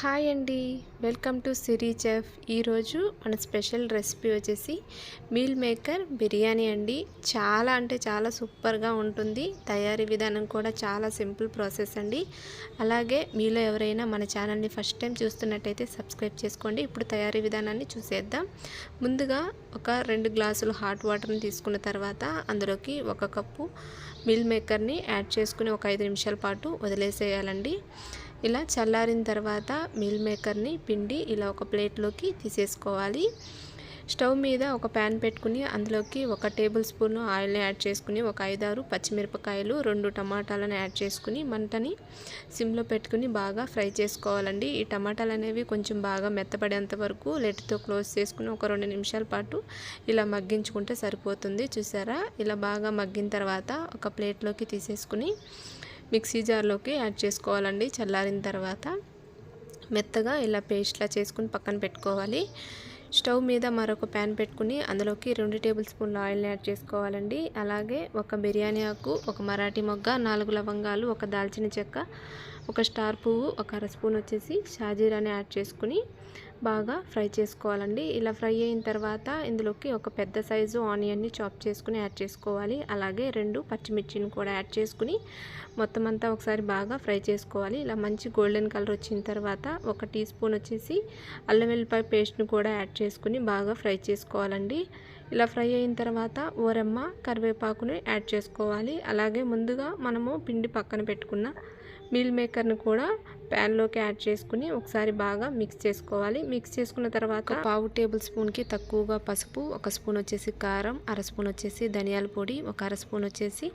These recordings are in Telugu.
హాయ్ అండి. Welcome to Siri chef. ఈరోజు మన స్పెషల్ రెసిపీ వచ్చేసి మీల్ మేకర్ బిర్యానీ అండి. చాలా అంటే చాలా సూపర్గా ఉంటుంది. తయారీ విధానం కూడా చాలా సింపుల్ ప్రాసెస్ అండి. అలాగే మీలో ఎవరైనా మన ఛానల్ని ఫస్ట్ టైం చూస్తున్నట్టయితే సబ్స్క్రైబ్ చేసుకోండి. ఇప్పుడు తయారీ విధానాన్ని చూసేద్దాం. ముందుగా ఒక రెండు గ్లాసులు హాట్ వాటర్ని తీసుకున్న తర్వాత అందులోకి ఒక కప్పు మీల్ మేకర్ని యాడ్ చేసుకుని ఒక ఐదు నిమిషాల పాటు వదిలేసేయాలండి. ఇలా చల్లారిన తర్వాత మిల్ మేకర్ని పిండి ఇలా ఒక ప్లేట్లోకి తీసేసుకోవాలి. స్టవ్ మీద ఒక ప్యాన్ పెట్టుకుని అందులోకి ఒక టేబుల్ స్పూన్ ఆయిల్ని యాడ్ చేసుకుని ఒక ఐదారు పచ్చిమిరపకాయలు రెండు టమాటాలను యాడ్ చేసుకుని మంటని సిమ్లో పెట్టుకుని బాగా ఫ్రై చేసుకోవాలండి. ఈ టమాటాలు అనేవి కొంచెం బాగా మెత్తపడేంత వరకు లెట్తో క్లోజ్ చేసుకుని ఒక రెండు నిమిషాల పాటు ఇలా మగ్గించుకుంటే సరిపోతుంది. చూసారా? ఇలా బాగా మగ్గిన తర్వాత ఒక ప్లేట్లోకి తీసేసుకుని మిక్సీ జార్లోకి యాడ్ చేసుకోవాలండి. చల్లారిన తర్వాత మెత్తగా ఇలా పేస్ట్లా చేసుకుని పక్కన పెట్టుకోవాలి. స్టవ్ మీద మరొక ప్యాన్ పెట్టుకుని అందులోకి రెండు టేబుల్ స్పూన్ల ఆయిల్ని యాడ్ చేసుకోవాలండి. అలాగే ఒక బిర్యానీ ఆకు ఒక మరాఠీ మొగ్గ నాలుగు లవంగాలు ఒక దాల్చిన చెక్క ఒక స్టార్ పువ్వు ఒక అర స్పూన్ వచ్చేసి షాజీరాని యాడ్ చేసుకుని బాగా ఫ్రై చేసుకోవాలండి. ఇలా ఫ్రై అయిన తర్వాత ఇందులోకి ఒక పెద్ద సైజు ఆనియన్ని చాప్ చేసుకుని యాడ్ చేసుకోవాలి. అలాగే రెండు పచ్చిమిర్చిని కూడా యాడ్ చేసుకుని మొత్తం అంతా ఒకసారి బాగా ఫ్రై చేసుకోవాలి. ఇలా మంచి గోల్డెన్ కలర్ వచ్చిన తర్వాత ఒక టీ స్పూన్ వచ్చేసి అల్లం వెల్లిపాయ పేస్ట్ని కూడా యాడ్ చేసుకుని బాగా ఫ్రై చేసుకోవాలండి. ఇలా ఫ్రై అయిన తర్వాత ఓరమ్మ కరివేపాకుని యాడ్ చేసుకోవాలి. అలాగే ముందుగా మనము పిండి పక్కన పెట్టుకున్న మీల్ మేకర్ని కూడా ప్యాన్లోకి యాడ్ చేసుకుని ఒకసారి బాగా మిక్స్ చేసుకోవాలి. మిక్స్ చేసుకున్న తర్వాత పావు టేబుల్ స్పూన్కి తక్కువగా పసుపు ఒక స్పూన్ వచ్చేసి కారం అర స్పూన్ వచ్చేసి ధనియాల పొడి ఒక అర స్పూన్ వచ్చేసి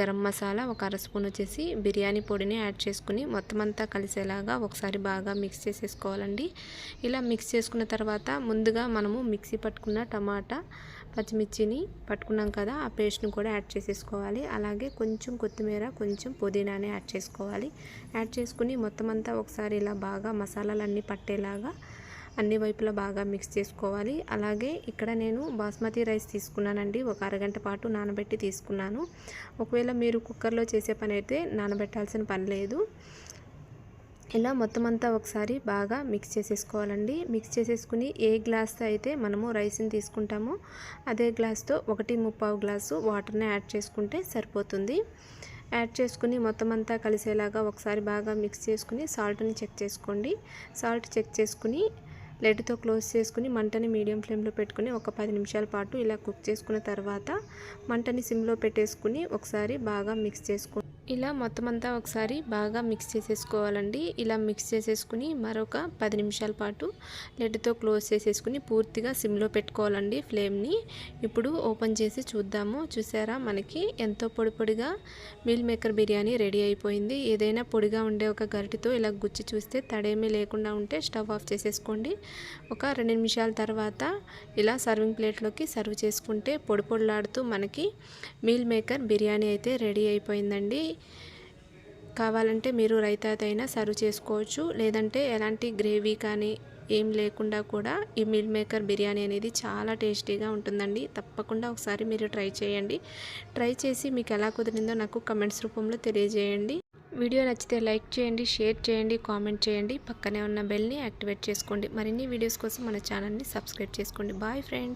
గరం మసాలా ఒక అర స్పూన్ వచ్చేసి బిర్యానీ పొడిని యాడ్ చేసుకుని మొత్తం అంతా కలిసేలాగా ఒకసారి బాగా మిక్స్ చేసేసుకోవాలండి. ఇలా మిక్స్ చేసుకున్న తర్వాత ముందుగా మనము మిక్సీ పట్టుకున్న టమాటా పచ్చిమిర్చిని పట్టుకున్నాం కదా ఆ పేస్ట్ని కూడా యాడ్ చేసేసుకోవాలి. అలాగే కొంచెం కొత్తిమీర కొంచెం పుదీనాని యాడ్ చేసుకోవాలి. యాడ్ చేసుకుని మొత్తం అంతా ఒకసారి ఇలా బాగా మసాలాలన్నీ పట్టేలాగా అన్ని వైపులా బాగా మిక్స్ చేసుకోవాలి. అలాగే ఇక్కడ నేను బాస్మతి రైస్ తీసుకున్నానండి. ఒక అరగంట పాటు నానబెట్టి తీసుకున్నాను. ఒకవేళ మీరు కుక్కర్లో చేసే పని అయితే నానబెట్టాల్సిన పని లేదు. ఇలా మొత్తం అంతా ఒకసారి బాగా మిక్స్ చేసేసుకోవాలండి. మిక్స్ చేసేసుకుని ఏ గ్లాస్తో అయితే మనము రైస్ని తీసుకుంటామో అదే గ్లాస్తో ఒకటి ముప్పావు గ్లాసు వాటర్ని యాడ్ చేసుకుంటే సరిపోతుంది. యాడ్ చేసుకుని మొత్తం అంతా కలిసేలాగా ఒకసారి బాగా మిక్స్ చేసుకుని సాల్ట్ని చెక్ చేసుకోండి. సాల్ట్ చెక్ చేసుకుని లెడ్తో క్లోజ్ చేసుకుని మంటని మీడియం ఫ్లేమ్లో పెట్టుకుని ఒక పది నిమిషాల పాటు ఇలా కుక్ చేసుకున్న తర్వాత మంటని సిమ్లో పెట్టేసుకుని ఒకసారి బాగా మిక్స్ చేసుకుని ఇలా మొత్తం అంతా ఒకసారి బాగా మిక్స్ చేసేసుకోవాలండి. ఇలా మిక్స్ చేసేసుకుని మరొక పది నిమిషాల పాటు లెడ్తో క్లోజ్ చేసేసుకుని పూర్తిగా సిమ్లో పెట్టుకోవాలండి ఫ్లేమ్ని. ఇప్పుడు ఓపెన్ చేసి చూద్దాము. చూసారా? మనకి ఎంతో పొడి పొడిగా మీల్ మేకర్ బిర్యానీ రెడీ అయిపోయింది. ఏదైనా పొడిగా ఉండే ఒక గరిటితో ఇలా గుచ్చి చూస్తే తడేమీ లేకుండా ఉంటే స్టవ్ ఆఫ్ చేసేసుకోండి. ఒక రెండు నిమిషాల తర్వాత ఇలా సర్వింగ్ ప్లేట్లోకి సర్వ్ చేసుకుంటే పొడి పొడిలాడుతూ మనకి మీల్ మేకర్ బిర్యానీ అయితే రెడీ అయిపోయిందండి. కావాలంటే మీరు రైతాతైనా సర్వ్ చేసుకోవచ్చు. లేదంటే ఎలాంటి గ్రేవీ కానీ ఏం లేకుండా కూడా ఈ మిల్ మేకర్ బిర్యానీ అనేది చాలా టేస్టీగా ఉంటుందండి. తప్పకుండా ఒకసారి మీరు ట్రై చేయండి. ట్రై చేసి మీకు ఎలా కుదిరిందో నాకు కమెంట్స్ రూపంలో తెలియజేయండి. వీడియో నచ్చితే లైక్ చేయండి షేర్ చేయండి కామెంట్ చేయండి. పక్కనే ఉన్న బెల్ని యాక్టివేట్ చేసుకోండి. మరిన్ని వీడియోస్ కోసం మన ఛానల్ని సబ్స్క్రైబ్ చేసుకోండి. Bye friends.